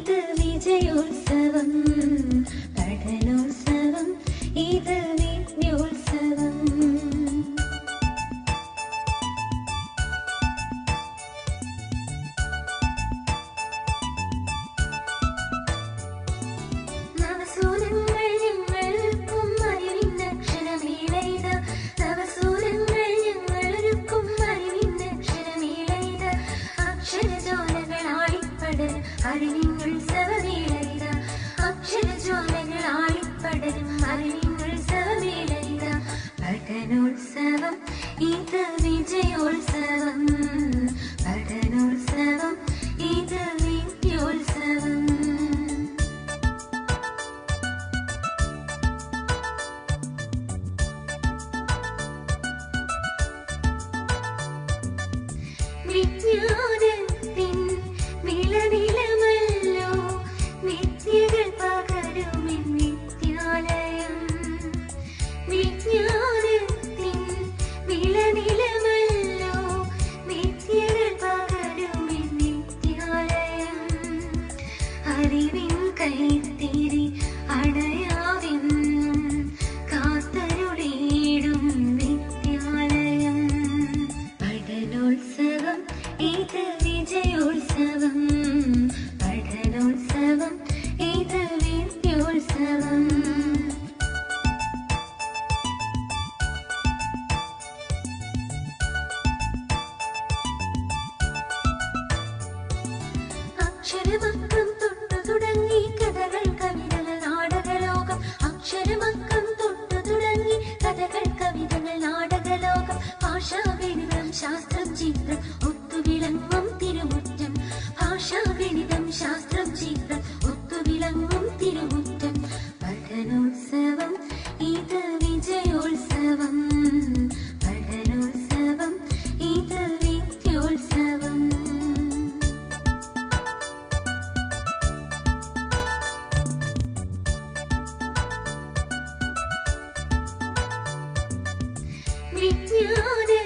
ഇത് വിജയോത്സവം പഠനോത്സവം ഇത് വിജ്ഞോത്സവം നവസൂരങ്ങൾ ഞങ്ങൾക്കും അറിവിന്നക്ഷരമേളയിത നവസൂരങ്ങൾ ഞങ്ങളൊരുക്കും അക്ഷരജോലകൾ ആളിപ്പടരും അറിവിനുത്സവമേളയിത അക്ഷരജോലകൾ ആളിപ്പടരും അറിവിനുത്സവമേളയിത പഠനോത്സവം ഇത് വിജയോത്സവം. പഠനോത്സവം ഇത് വിദ്യോത്സവം വിജ്ഞാനത്തിൻ അറിവിൻ കൈത്തിരി അടയാവെന്നും കാത്തരുളീടും വിദ്യാലയം പഠനോത്സവം ഇത് വിജയോത്സവം. പഠനോത്സവം ഇത് വിദ്യോത്സവം. അക്ഷരമക്കൾ തുടങ്ങി കഥകൾ കവിതകൾ നാടകലോകം അക്ഷരമക്ക 家家